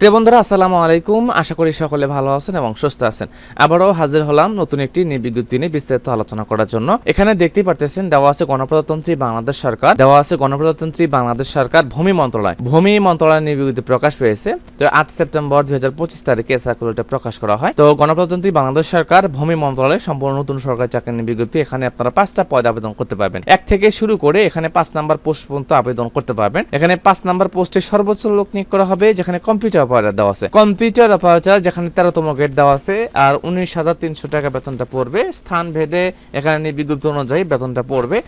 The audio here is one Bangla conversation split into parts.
প্রিয় বন্ধুরা, আসসালামু আলাইকুম। আশা করি সকলে ভালো আছেন এবং সুস্থ আছেন। আবারও হাজির হলাম নতুন একটি নিবিজ্ঞপ্তি নিয়ে বিস্তারিত আলোচনা করার জন্য। এখানে দেখতেই পারতেছেন, দেওয়া আছে গণপ্রজাতন্ত্রী বাংলাদেশ সরকার, দেওয়া আছে গণপ্রজাতন্ত্রী বাংলাদেশ সরকার ভূমি মন্ত্রণালয়। ভূমি মন্ত্রণালয় নিবিজ্ঞপ্তি প্রকাশ পেয়েছে। তো আট সেপ্টেম্বর দুই হাজার পঁচিশ তারিখে সার্কুলারটা প্রকাশ করা হয়। তো গণপ্রজাতন্ত্রী বাংলাদেশ সরকার ভূমি মন্ত্রণালয় সম্পূর্ণ নতুন সরকারি চাকরি নিবিজ্ঞপ্তি এখানে আপনারা পাঁচটা পদ আবেদন করতে পারবেন। এক থেকে শুরু করে এখানে পাঁচ নাম্বার পোস্ট পর্যন্ত আবেদন করতে পারবেন। এখানে পাঁচ নাম্বার পোস্টে সর্বোচ্চ লোক নিয়োগ করা হবে, যেখানে কম্পিউটার অপারেটর দেওয়া আছে। কম্পিউটার অপারেটর যেখানে তেরোতম গেট দেওয়া আছে, আর উনিশ হাজার তিনশো টাকা বেতনটা পড়বে। স্থান ভেদে এখানে বিজ্ঞপ্তি অনুযায়ী বেতনটা পড়বে।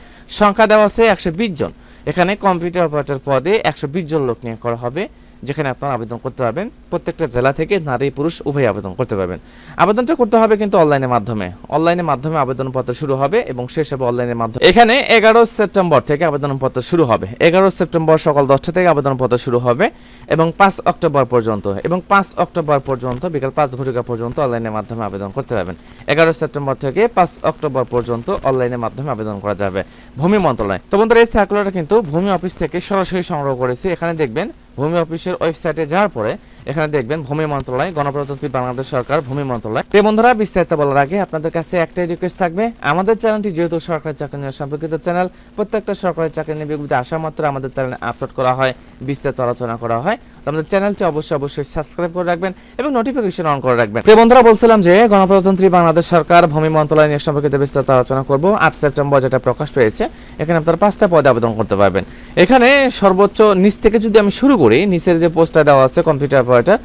সংখ্যা দেওয়া আছে একশো বিশ জন। এখানে কম্পিউটার অপারেটর পদে একশো বিশ জন লোক নিয়োগ করা হবে। যেখানে আপনারা আবেদন করতে পারবেন। প্রত্যেকটা জেলা থেকে নারী, পুরুষ উভয় আবেদন করতে পারবেন। আবেদনটা করতে হবে কিন্তু অনলাইনের মাধ্যমে। অনলাইনের মাধ্যমে আবেদনপত্র শুরু হবে এবং শেষ হবে অনলাইনের মাধ্যমে। এখানে এগারো সেপ্টেম্বর থেকে আবেদনপত্র শুরু হবে। এগারো সেপ্টেম্বর সকাল দশটা থেকে আবেদনপত্র শুরু হবে এবং পাঁচ অক্টোবর পর্যন্ত। এবং পাঁচ অক্টোবর পর্যন্ত, বিকাল পাঁচ ঘটিকা পর্যন্ত অনলাইনের মাধ্যমে আবেদন করতে পারবেন। এগারো সেপ্টেম্বর থেকে পাঁচ অক্টোবর পর্যন্ত অনলাইনের মাধ্যমে আবেদন করা যাবে। ভূমি মন্ত্রণালয়। তো বন্ধুরা, এই সার্কুলারটা কিন্তু ভূমি অফিস থেকে সরাসরি সংগ্রহ করেছি। এখানে দেখবেন ভূমি অফিসের ওয়েবসাইটে যাওয়ার পরে এখানে দেখবেন ভূমি মন্ত্রণালয়, গণপ্রজাতন্ত্রী বাংলাদেশ সরকার, ভূমি মন্ত্রণালয়। প্রিয় বন্ধুরা, বিস্তারিত বলার আগে আপনাদের কাছে একটাই রিকোয়েস্ট থাকবে। আমাদের চ্যানেলটি যেহেতু সরকারি চাকরি নিয়ে সম্পর্কিত চ্যানেল, প্রত্যেকটা সরকারি চাকরি নিয়ে বিজ্ঞপ্তি আসা মাত্র আমাদের চ্যানেলে আপলোড করা হয়, বিস্তারিত আলোচনা করা হয়। আমাদের চ্যানেলটি অবশ্যই অবশ্যই সাবস্ক্রাইব করে রাখবেন এবং নোটিফিকেশন অন করে রাখবেন। প্রিয় বন্ধুরা, বলছিলাম যে গণপ্রজাতন্ত্রী বাংলাদেশ সরকার ভূমি মন্ত্রণালয় নিয়ে সম্পর্কিত বিস্তারিত আলোচনা করব। আট সেপ্টেম্বর যেটা প্রকাশ পেয়েছে, এখানে আপনারা পাঁচটা পদে আবেদন করতে পারবেন। এখানে সর্বোচ্চ নিচ থেকে যদি আমি শুরু করি, নিচের যে পোস্টটা দেওয়া আছে কম্পিউটার অপারেটর।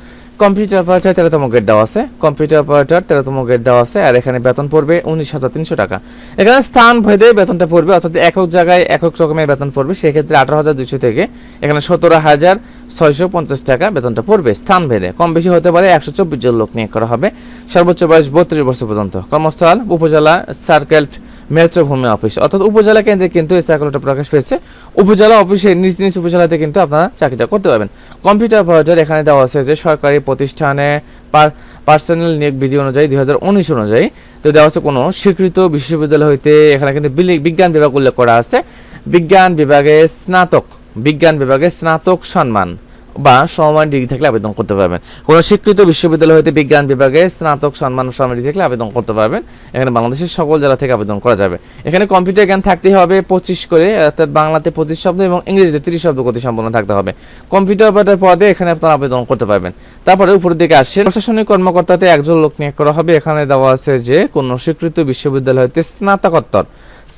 কম্পিউটার অপারেটর তেরোতম গেট দেওয়া আছে। কম্পিউটার অপারেটর তেরোতম গেট দেওয়া আছে আর এখানে বেতন পড়বে উনিশ হাজার তিনশো টাকা। এখানে স্থান ভেদে বেতনটা পড়বে, অর্থাৎ একক জায়গায় একক রকমের বেতন পড়বে, সেক্ষেত্রে আঠারো হাজার দুইশো থেকে এখানে সতেরো হাজার ছয়শো পঞ্চাশ টাকা বেতনটা পড়বে স্থান ভেদে। কম বেশি হতে পারে একশো চব্বিশ জন লোক নিয়োগ করা হবে। সর্বোচ্চ বয়স বত্রিশ বছর পর্যন্ত। কর্মস্থল, উপজেলা সার্কেল মেট্রো ভূমি অফিস। অর্থাৎ উপজেলা কেন্দ্রে কিন্তু এই সার্কুলারটা প্রকাশ পেয়েছে। উপজেলা অফিসে নিজ নিজ উপজেলাতে কিন্তু আপনারা চাকরিটা করতে পারবেন। কম্পিউটার অপারেটর এখানে দেওয়া আছে যে সরকারি প্রতিষ্ঠানে পার্সোনাল নিয়োগ বিধি অনুযায়ী দুই হাজার উনিশ অনুযায়ী। তো দেওয়া আছে কোনো স্বীকৃত বিশ্ববিদ্যালয় হইতে এখানে কিন্তু বিজ্ঞান বিভাগ উল্লেখ করা আছে। বিজ্ঞান বিভাগে স্নাতক। বিজ্ঞান বিভাগে স্নাতক সম্মান। বা সমমান ডিগ্রি থাকলে আবেদন করতে পারবেন। কোনো স্বীকৃত বিশ্ববিদ্যালয় হইতে বিজ্ঞান বিভাগে স্নাতক সম্মান সমমান ডিগ্রি থাকলে আবেদন করতে পারবেন। এখানে বাংলাদেশের সকল জেলা থেকে আবেদন করা যাবে। এখানে কম্পিউটার জ্ঞান থাকতে হবে পঁচিশ করে, অর্থাৎ বাংলাতে পঁচিশ শব্দ এবং ইংরেজিতে তিরিশ শব্দ গতি সম্পন্ন থাকতে হবে। কম্পিউটার অপারেটর পদে এখানে আপনারা আবেদন করতে পারবেন। তারপরে উপরের দিকে আসছে, প্রশাসনিক কর্মকর্তাতে একজন লোক নিয়োগ করা হবে। এখানে দেওয়া আছে যে, কোনো স্বীকৃত বিশ্ববিদ্যালয় হইতে স্নাতকোত্তর।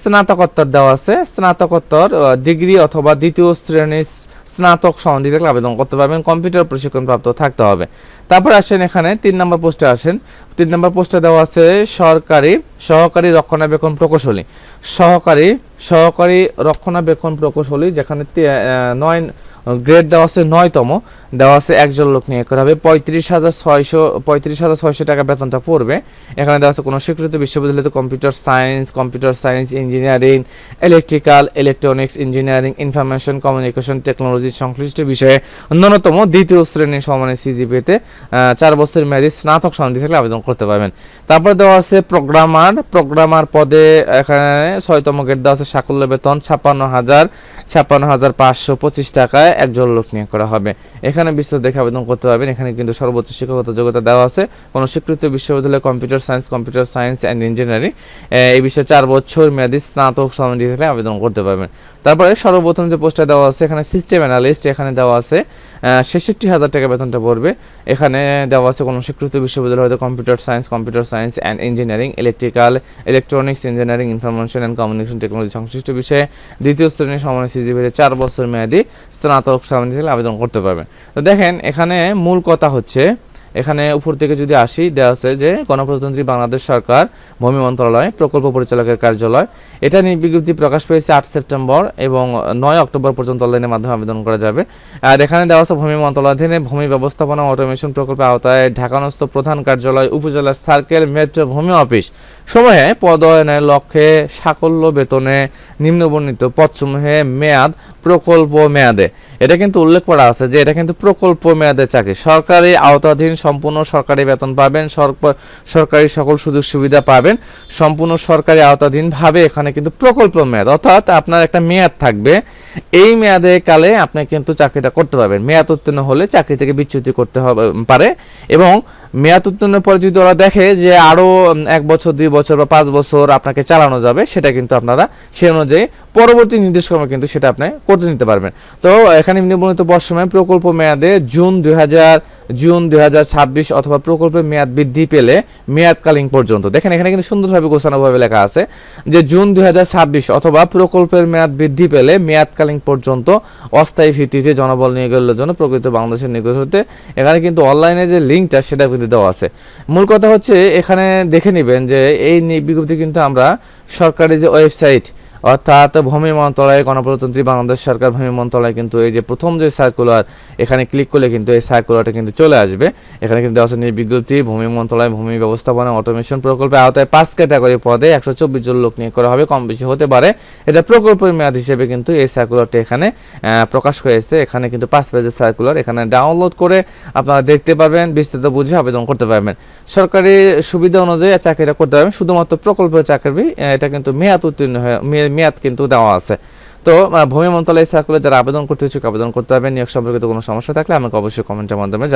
স্নাতকোত্তর দেওয়া আছে। স্নাতকোত্তর ডিগ্রি অথবা দ্বিতীয় শ্রেণির স্নাতক সম্বন্ধে থাকলে আবেদন করতে পারবেন, কম্পিউটার প্রশিক্ষণপ্রাপ্ত থাকতে হবে। তারপর আসেন এখানে তিন নম্বর পোস্টে আসেন। তিন নম্বর পোস্টে দেওয়া আছে সরকারি সহকারী রক্ষণাবেক্ষণ প্রকৌশলী। সহকারী সহকারী রক্ষণাবেক্ষণ প্রকৌশলী যেখানে নয়, গ্রেড দেওয়া আছে নয়তম। দেওয়া আছে, একজন লোক নিয়ে করা হবে। পঁয়ত্রিশ হাজার ছয়শো, পঁয়ত্রিশ হাজার ছয়শো টাকা বেতনটা পড়বে। এখানে দেওয়া আছে কোনো স্বীকৃত বিশ্ববিদ্যালয়তে computer science computer science engineering, electrical, electronics engineering, information, communication technology সংশ্লিষ্ট বিষয়ে ন্যূনতম দ্বিতীয় শ্রেণির সমানের সিজিপিতে চার বছর মেয়াদী স্নাতক সমাধি থাকলে আবেদন করতে পারবেন। তারপর দেওয়া আছে প্রোগ্রামার প্রোগ্রামার পদে এখানে ছয়তম গেট দেওয়া আছে সাকল্য বেতন ছাপ্পান্ন হাজার ছাপ্পান্ন হাজার পাঁচশো পঁচিশ টাকায় একজন লোক নিয়োগ করা হবে। এখানে বিস্তারিত দেখে আবেদন করতে পারবেন। এখানে কিন্তু সর্বোচ্চ শিক্ষাগত যোগ্যতা দেওয়া আছে। কোনো স্বীকৃত বিশ্ববিদ্যালয়ে computer science computer science and engineering এই বিষয়ে চার বছর মেয়াদী স্নাতক সমাধি থাকলে আবেদন করতে পারবেন। তারপরে সর্বপ্রথম যে পোস্টটা দেওয়া আছে, এখানে সিস্টেম অ্যানালিস্ট এখানে দেওয়া আছে ছেষট্টি হাজার টাকা বেতনটা পড়বে। এখানে দেওয়া আছে কোনো স্বীকৃত বিশ্ববিদ্যালয় হয়তো computer science computer science and engineering electrical electronics engineering information and communication technology সংশ্লিষ্ট বিষয়ে দ্বিতীয় শ্রেণির সমানের সিজিপিতে চার বছর মেয়াদী স্নাতক সমাধি আবেদন করতে পারবে তো দেখেন, এখানে মূল কথা হচ্ছে, এখানে উপর থেকে যদি আসি দেওয়া আছে যে গণপ্রজাতন্ত্রী বাংলাদেশ সরকার, ভূমি মন্ত্রণালয়, প্রকল্প পরিচালকের কার্যালয়। এটা নিয়ে বিজ্ঞপ্তি প্রকাশ পেয়েছে আট সেপ্টেম্বর এবং নয় অক্টোবর পর্যন্ত অনলাইনের মাধ্যমে আবেদন করা যাবে। আর এখানে দেওয়া আছে ভূমি মন্ত্রণালয়াধীনে ভূমি ব্যবস্থাপনা অটোমেশন প্রকল্পের আওতায় ঢাকানস্থ প্রধান কার্যালয়, উপজেলা সার্কেল, মেট্রো, ভূমি অফিস। সময়ে পদোন্নয়নের লক্ষ্যে সাকল্য বেতনে নিম্নবর্ণিত পদসমূহে মেয়াদ প্রকল্প মেয়াদে। এটা কিন্তু উল্লেখ করা আছে যে এটা কিন্তু প্রকল্প মেয়াদে চাকরি। সরকারি আওতাধীন সম্পূর্ণ সরকারি বেতন পাবেন সরকারি সকল সুযোগ সুবিধা পাবেন। সম্পূর্ণ সরকারি আওতাধীন ভাবে এখানে কিন্তু প্রকল্প মেয়াদ। অর্থাৎ আপনার একটা মেয়াদ থাকবে। এই মেয়াদে কালে আপনি কিন্তু চাকরিটা করতে পারবেন। মেয়াদ উত্তীর্ণ হলে চাকরি থেকে বিচ্যুতি করতে হবে পারে এবং মেয়াদ উত্তীর্ণের পরে যদি ওরা দেখে যে আরও এক বছর, দুই বছর বা পাঁচ বছর আপনাকে চালানো যাবে, সেটা কিন্তু আপনারা সে অনুযায়ী পরবর্তী নির্দেশক্রমে কিন্তু সেটা আপনি করতে নিতে পারবেন। তো এখানে নিবন্ধিত বর্ষময় প্রকল্প মেয়াদে জুন দুই হাজার জুন দু হাজার ছাব্বিশ অথবা প্রকল্পের মেয়াদ বৃদ্ধি পেলে মেয়াদকালীন পর্যন্ত। দেখেন এখানে কিন্তু সুন্দরভাবে গোছানোভাবে লেখা আছে যে জুন দুই হাজার ছাব্বিশ অথবা প্রকল্পের মেয়াদ বৃদ্ধি পেলে মেয়াদকালীন পর্যন্ত অস্থায়ী ভিত্তিতে জনবল নিয়োগের জন্য প্রকৃত বাংলাদেশের নিয়োগ হতে এখানে কিন্তু অনলাইনে যে লিঙ্কটা সেটা কিন্তু দেওয়া আছে। মূল কথা হচ্ছে এখানে দেখে নেবেন যে এই বিজ্ঞপ্তি কিন্তু আমরা সরকারি যে ওয়েবসাইট অর্থাৎ ভূমি মন্ত্রণালয়, গণপ্রজাতন্ত্রী, বাংলাদেশ সরকার, ভূমি মন্ত্রণালয় কিন্তু এই যে প্রথম যে সার্কুলার এখানে ক্লিক করলে কিন্তু এই সার্কুলারটা কিন্তু চলে আসবে। এখানে কিন্তু আছে নিয়ে বিজ্ঞপ্তি, ভূমি মন্ত্রণালয়, ভূমি ব্যবস্থাপনা অটোমেশন প্রকল্পের আওতায় পাঁচ ক্যাটাগরি পদে একশো চব্বিশ জন লোক নিয়োগ করা হবে কম বেশি হতে পারে। এটা প্রকল্পের মেয়াদ হিসেবে কিন্তু এই সার্কুলারটি এখানে প্রকাশ হয়েছে। এখানে কিন্তু পাঁচ পেজের সার্কুলার এখানে ডাউনলোড করে আপনারা দেখতে পারবেন, বিস্তারিত বুঝে আবেদন করতে পারবেন। সরকারি সুবিধা অনুযায়ী চাকরিটা করতে পারবেন, শুধুমাত্র প্রকল্পের চাকরি এটা কিন্তু মেয়াদ উত্তীর্ণ হয়ে মেয়াদ কিন্তু দেওয়া আছে। তো ভূমি মন্ত্রণালয় সার্কুলার যারা আবেদন করতে ইচ্ছুক আবেদন করতে হবে নিয়োগ সম্পর্কিত কোনো সমস্যা থাকলে আমাকে অবশ্যই কমেন্টের মাধ্যমে জানাবেন